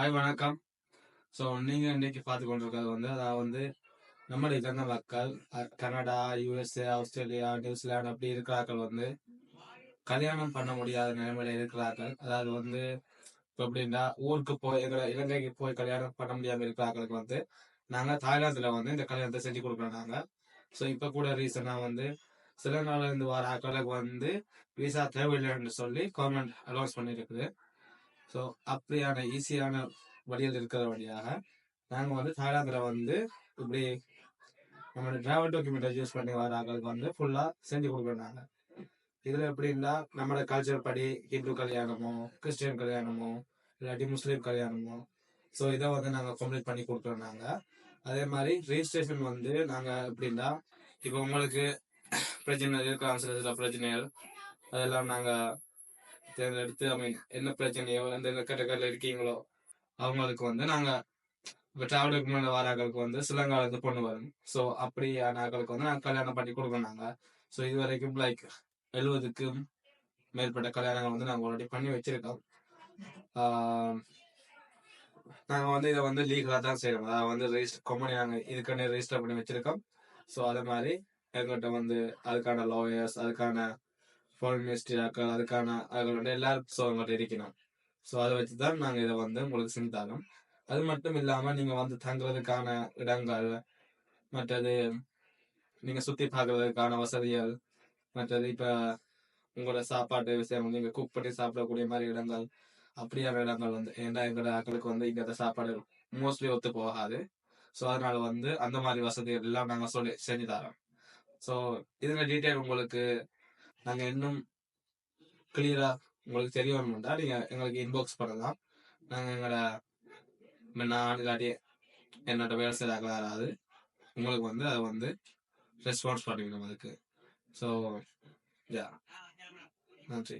Hi வணக்கம். So நீங்கள் இன்னைக்கு பார்த்து கொண்டிருக்கிறது வந்து அதாவது வந்து நம்முடைய இலங்கை மக்கள் கனடா யூஎஸ்ஏ ஆஸ்திரேலியா நியூசிலாந்து அப்படி இருக்கிறார்கள் வந்து கல்யாணம் பண்ண முடியாத நிலைமையில இருக்கிறார்கள். அதாவது வந்து இப்போ எப்படின்னா ஊருக்கு போய் எங்களை இலங்கைக்கு போய் கல்யாணம் பண்ண முடியாமல் இருக்கிறார்களுக்கு வந்து நாங்கள் தாய்லாந்தில் வந்து இந்த கல்யாணத்தை செஞ்சு கொடுக்குறோம் நாங்கள் ஸோ இப்போ கூட ரீசனாக வந்து சில நாள்ல இருந்து வர ஆட்களுக்கு வந்து விசா தேவையில்லைன்னு சொல்லி கவர்மெண்ட் அலௌன்ஸ் பண்ணியிருக்குது ஸோ அப்படியான ஈஸியான வழியில் இருக்கிற வழியாக நாங்கள் வந்து தாய்லாந்தில் வந்து இப்படி நம்மளோட டிராவல் டாக்குமெண்ட்டை யூஸ் பண்ணி வர வந்து ஃபுல்லாக செஞ்சு கொடுக்குறாங்க இதில் எப்படின்னா நம்மளோட கல்ச்சர் படி ஹிந்து கல்யாணமோ கிறிஸ்டியன் கல்யாணமோ இல்லாட்டி முஸ்லீம் கல்யாணமோ ஸோ இதை வந்து நாங்கள் கம்ப்ளீட் பண்ணி கொடுக்குறோம் நாங்கள் அதே மாதிரி ரெஜிஸ்ட்ரேஷன் வந்து நாங்கள் எப்படின்னா இப்போ உங்களுக்கு பிரச்சனை இருக்கலாம் சில சில பிரச்சனைகள் அதெல்லாம் நாங்கள் தேர்ந்தெடுத்து ஐ மீன் என்ன பிரச்சனையோ எந்த கேட்டகரியில் இருக்கீங்களோ அவங்களுக்கு வந்து நாங்கள் இப்போ டிராவல் டாக்குமெண்ட் வர வந்து சிலங்கால இருந்து பொண்ணு வரும். ஸோ அப்படியான ஆக்களுக்கு வந்து நாங்கள் கல்யாணம் பண்ணி கொடுக்கணும் நாங்கள் ஸோ இது வரைக்கும் லைக் எழுபதுக்கும் மேற்பட்ட கல்யாணங்கள் வந்து நாங்கள் ஆல்ரெடி பண்ணி வச்சிருக்கோம். நாங்கள் வந்து இதை வந்து லீகலாக தான் செய்யறோம். அதாவது வந்து ரெஜிஸ்டர் கம்பெனி நாங்கள் இதுக்கான ரெஜிஸ்டர் பண்ணி வச்சிருக்கோம். ஸோ அதே மாதிரி எங்கள்கிட்ட வந்து அதுக்கான லாயர்ஸ் அதுக்கான ஃபாரின் மினிஸ்ட்ரியாக்கள் அதுக்கான அதுகள் எல்லா எல்லாரும் இருக்கணும் ஸோ அதை வச்சு தான் நாங்கள் இதை வந்து உங்களுக்கு செஞ்சு தரோம் அது மட்டும் இல்லாமல் நீங்கள் வந்து தங்குறதுக்கான இடங்கள் மற்றது நீங்கள் சுற்றி பார்க்கறதுக்கான வசதிகள் மற்றது இப்போ உங்களோட சாப்பாட்டு விஷயம் நீங்கள் குக் பண்ணி சாப்பிடக்கூடிய மாதிரி இடங்கள் அப்படியான இடங்கள் வந்து ஏன்னா எங்களோட ஆக்களுக்கு வந்து இங்கே சாப்பாடு மோஸ்ட்லி ஒத்து போகாது. ஸோ அதனால வந்து அந்த மாதிரி வசதிகள் எல்லாம் நாங்கள் சொல்லி செஞ்சு தரோம். ஸோ இதில் டீட்டெயில் உங்களுக்கு நாங்கள் இன்னும் கிளியரா உங்களுக்கு தெரிய வரணும்டா. நீங்கள் எங்களுக்கு இன்பாக்ஸ் பண்ணலாம். நாங்கள் எங்களோட நான் இல்லாட்டி என்னோட வேலை செய்தாங்க யாராவது உங்களுக்கு வந்து அதை வந்து ரெஸ்பான்ஸ் பண்ணிக்கணும் அதுக்கு. ஸோ யா நன்றி.